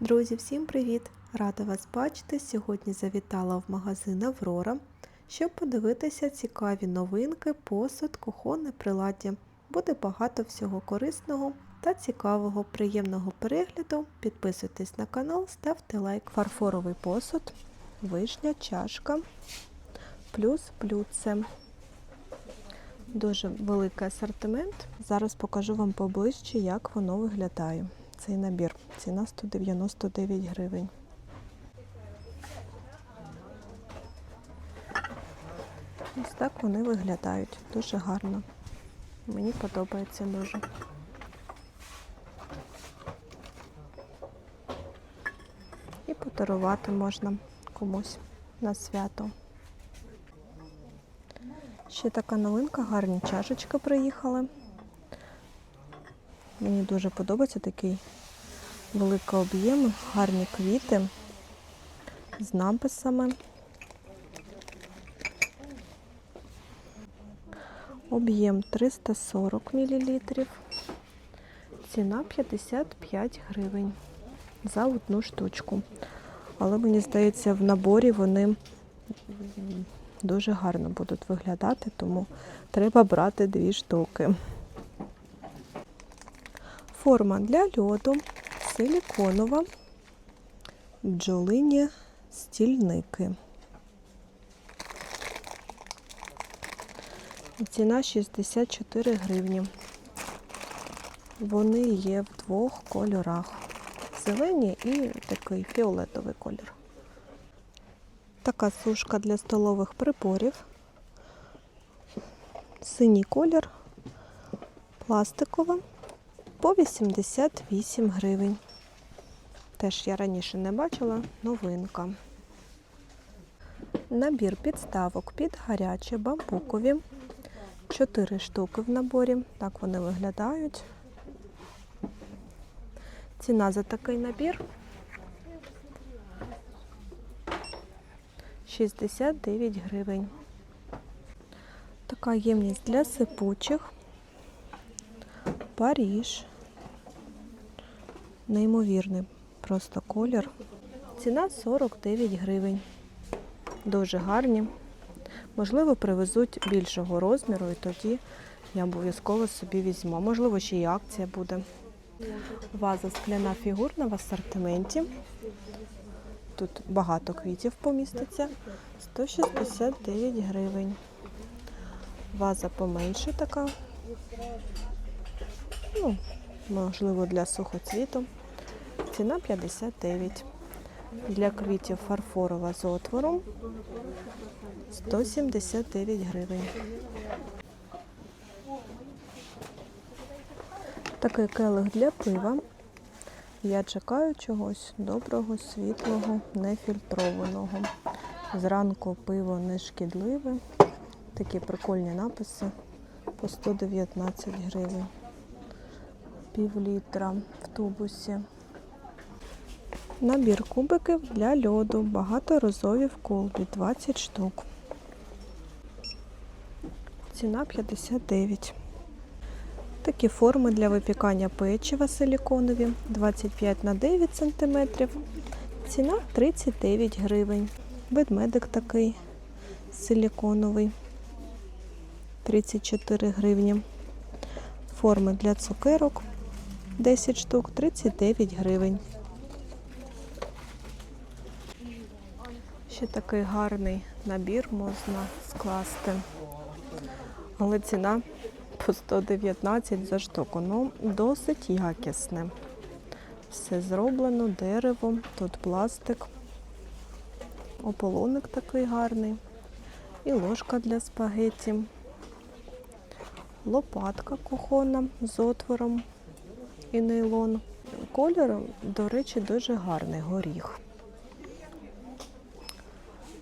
Друзі, всім привіт! Рада вас бачити. Сьогодні завітала в магазин Аврора, щоб подивитися цікаві новинки, посуд, кухонне приладдя. Буде багато всього корисного та цікавого, приємного перегляду. Підписуйтесь на канал, ставте лайк. Фарфоровий посуд, вишня, чашка, плюс блюдце. Дуже великий асортимент. Зараз покажу вам поближче, як воно виглядає. Цей набір. Ціна 199 гривень. Ось так вони виглядають. Дуже гарно. Мені подобається дуже. І подарувати можна комусь на свято. Ще така новинка, гарні чашечки приїхали. Мені дуже подобається такий великий об'єм, гарні квіти з написами. Об'єм 340 мл. Ціна 55 гривень за одну штучку. Але мені здається, в наборі вони дуже гарно будуть виглядати, тому треба брати дві штуки. Форма для льоду, силіконова, бджолині стільники. Ціна 64 гривні. Вони є в двох кольорах. Зелені і такий фіолетовий колір. Така сушка для столових приборів. Синій колір, пластикова по 88 гривень. Теж я раніше не бачила новинка. Набір підставок під гарячі бамбукові. 4 штуки в наборі. Так вони виглядають. Ціна за такий набір 69 гривень. Така ємність для сипучих. Паріж. Неймовірний просто колір. Ціна 49 гривень. Дуже гарні. Можливо, привезуть більшого розміру, і тоді я обов'язково собі візьму. Можливо, ще й акція буде. Ваза скляна фігурна в асортименті. Тут багато квітів поміститься. 169 гривень. Ваза поменше така. Ну, можливо, для сухоцвіту. Ціна 59. Для квітів фарфорова з отвором 179 гривень. Такий келих для пива. Я чекаю чогось доброго, світлого, нефільтрованого. Зранку пиво не шкідливе. Такі прикольні написи по 119 гривень. Пів літра в тубусі. Набір кубиків для льоду. Багаторазові в колбі 20 штук. Ціна 59. Такі форми для випікання печива силіконові 25 на 9 см. Ціна 39 гривень. Ведмедик такий силіконовий 34 гривні. Форми для цукерок 10 штук 39 гривень. Ще такий гарний набір можна скласти. Але ціна по 119 за штуку. Ну, досить якісне. Все зроблено деревом, тут пластик, ополоник такий гарний. І ложка для спагетті. Лопатка кухонна з отвором і нейлон. Колір, до речі, дуже гарний горіх.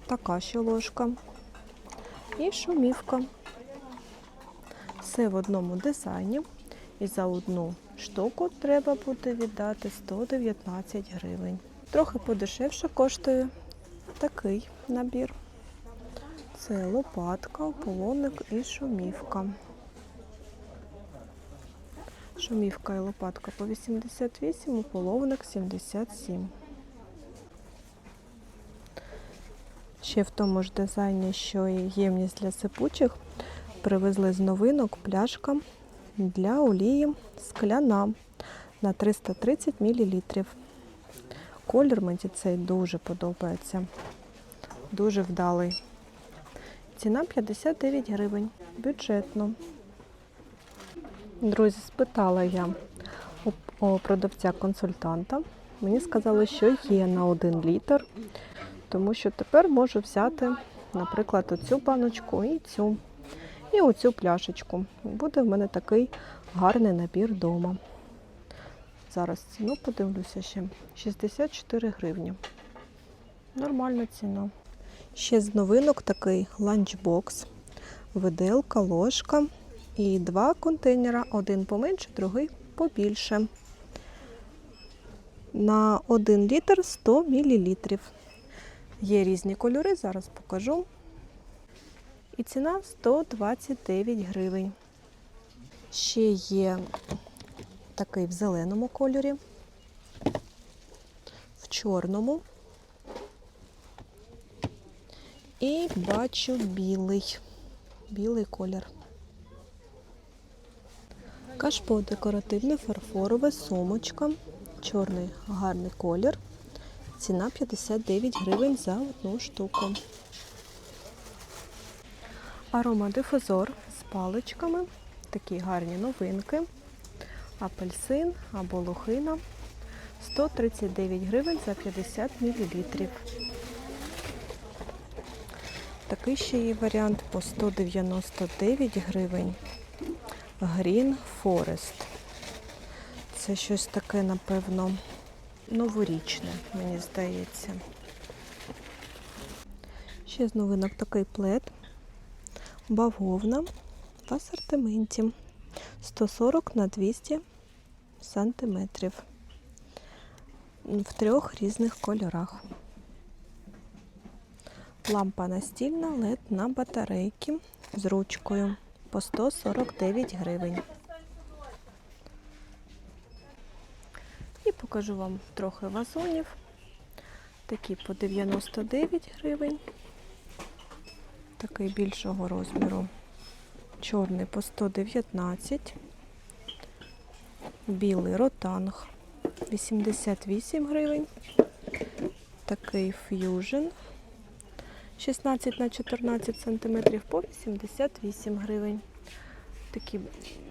Така ще ложка. І шумівка. Все в одному дизайні. І за одну штуку треба буде віддати 119 гривень. Трохи подешевше коштує такий набір. Це лопатка, ополоник і шумівка. Шумівка і лопатка по 88, уполовник 77. Ще в тому ж дизайні, що і ємність для сипучих, привезли з новинок пляшка для олії скляна на 330 мл. Колір мені цей дуже подобається. Дуже вдалий. Ціна 59 гривень. Бюджетно. Друзі, спитала я у, продавця-консультанта. Мені сказали, що є на 1 літр, тому що тепер можу взяти, наприклад, оцю баночку і цю, і оцю пляшечку. Буде в мене такий гарний набір вдома. Зараз ціну подивлюся ще. 64 гривні. Нормальна ціна. Ще з новинок такий ланчбокс, виделка, ложка і два контейнера. Один поменше, другий побільше. На 1 літр 100 мл. Є різні кольори, зараз покажу. І ціна 129 гривень. Ще є такий в зеленому кольорі, в чорному. І бачу білий, білий колір. Кашпо декоративне фарфорове сумочка. Чорний гарний колір. Ціна 59 гривень за одну штуку. Аромадифузор з паличками. Такі гарні новинки. Апельсин або лохина. 139 гривень за 50 мл. Такий ще є варіант по 199 гривень. Green Forest. Це щось таке, напевно, новорічне, мені здається. Ще з новинок такий плед. Бавовна в асортименті. 140 на 200 сантиметрів. В трьох різних кольорах. Лампа настільна LED на батарейки з ручкою по 149 гривень. І покажу вам трохи вазонів. Такі по 99 гривень. Такий більшого розміру. Чорний по 119. Білий ротанг 88 гривень. Такий ф'южн 16 на 14 см по 88 гривень. Такі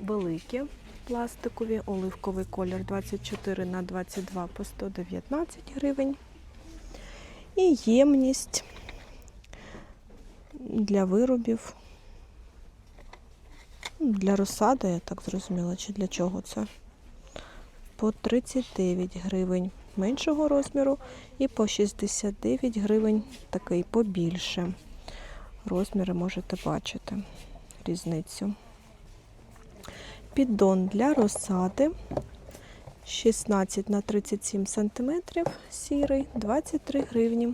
великі пластикові, оливковий колір 24 на 22 по 119 гривень. І ємність для виробів, для розсади, я так зрозуміла, чи для чого це. По 39 гривень меншого розміру і по 69 гривень такий побільше. Розміри можете бачити різницю. Піддон для розсади 16 на 37 см, сірий, 23 гривні.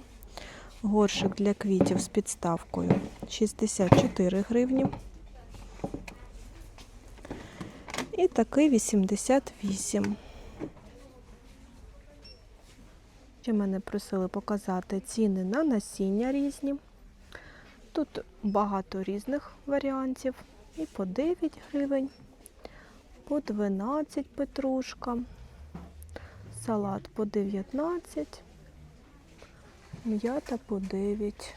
Горшик для квітів з підставкою 64 гривні. І такий 88. Ще мене просили показати ціни на насіння різні. Тут багато різних варіантів. І по 9 гривень, по 12 петрушка, салат по 19, м'ята по 9.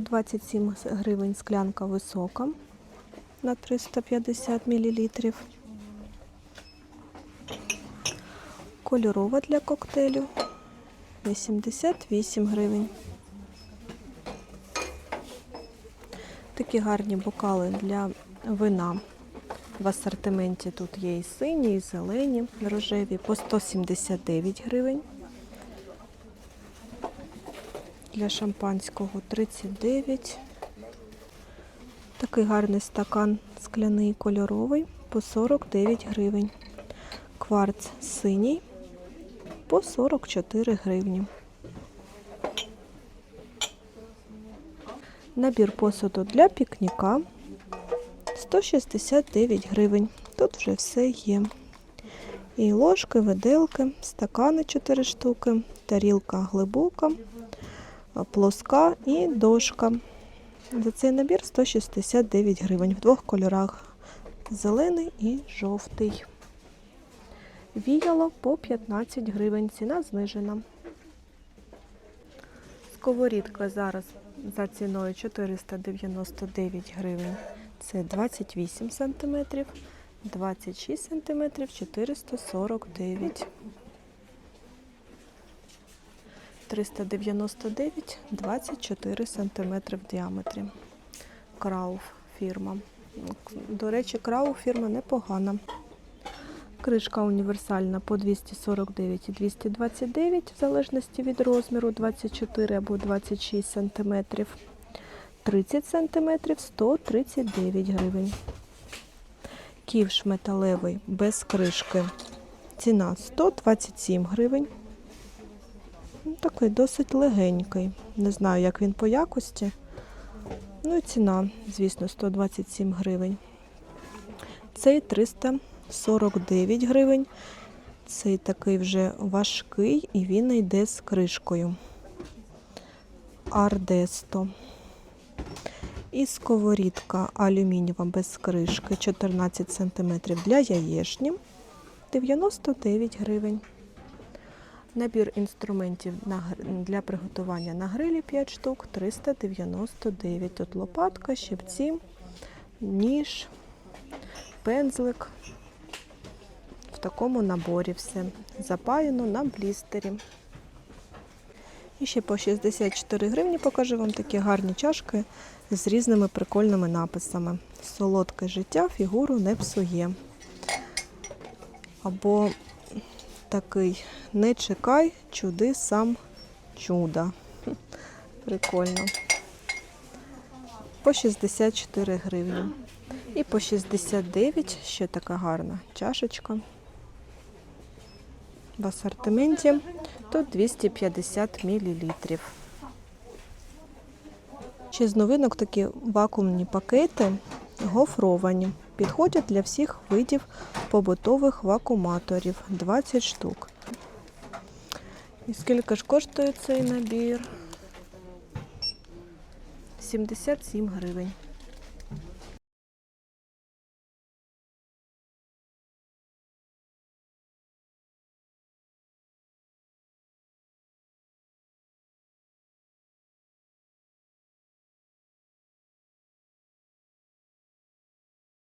По 27 гривень склянка висока на 350 мл. Кольорова для коктейлю 88 гривень. Такі гарні бокали для вина. В асортименті тут є і сині, і зелені, рожеві по 179 гривень. Для шампанського 39. Такий гарний стакан скляний кольоровий по 49 гривень. кварц синій по 44 гривні. Набір посуду для пікніка 169 гривень. Тут вже все є. І ложки, виделки, стакани 4 штуки, тарілка глибока, плоска і дошка. За цей набір 169 гривень в двох кольорах зелений і жовтий. Віяло по 15 гривень, ціна знижена. Сковорідка зараз за ціною 499 гривень. Це 28 см, 26 см 449 399 24 см в діаметрі. Крауф фірма. До речі, Крауф фірма непогана. Кришка універсальна по 249 і 229, в залежності від розміру 24 або 26 см. 30 см 139 гривень. Ківш металевий без кришки. Ціна 127 гривень. Такий досить легенький. Не знаю, як він по якості. Ну і ціна, звісно, 127 гривень. Цей 349 гривень. Цей такий вже важкий і він йде з кришкою. Ардесто. І сковорідка алюмінієва без кришки 14 см для яєчні 99 гривень. Набір інструментів для приготування на грилі 5 штук 399. Тут лопатка, щипці, ніж, пензлик. В такому наборі все. Запаяно на блістері. І ще по 64 гривні покажу вам такі гарні чашки з різними прикольними написами. Солодке життя фігуру не псує. Або такий не чекай, чуди сам чуда. Прикольно. По 64 гривні. І по 69 ще така гарна чашечка. В асортименті тут 250 мл. Ще з новинок такі вакуумні пакети гофровані. Підходять для всіх видів побутових вакууматорів 20 штук. І скільки ж коштує цей набір? 77 гривень.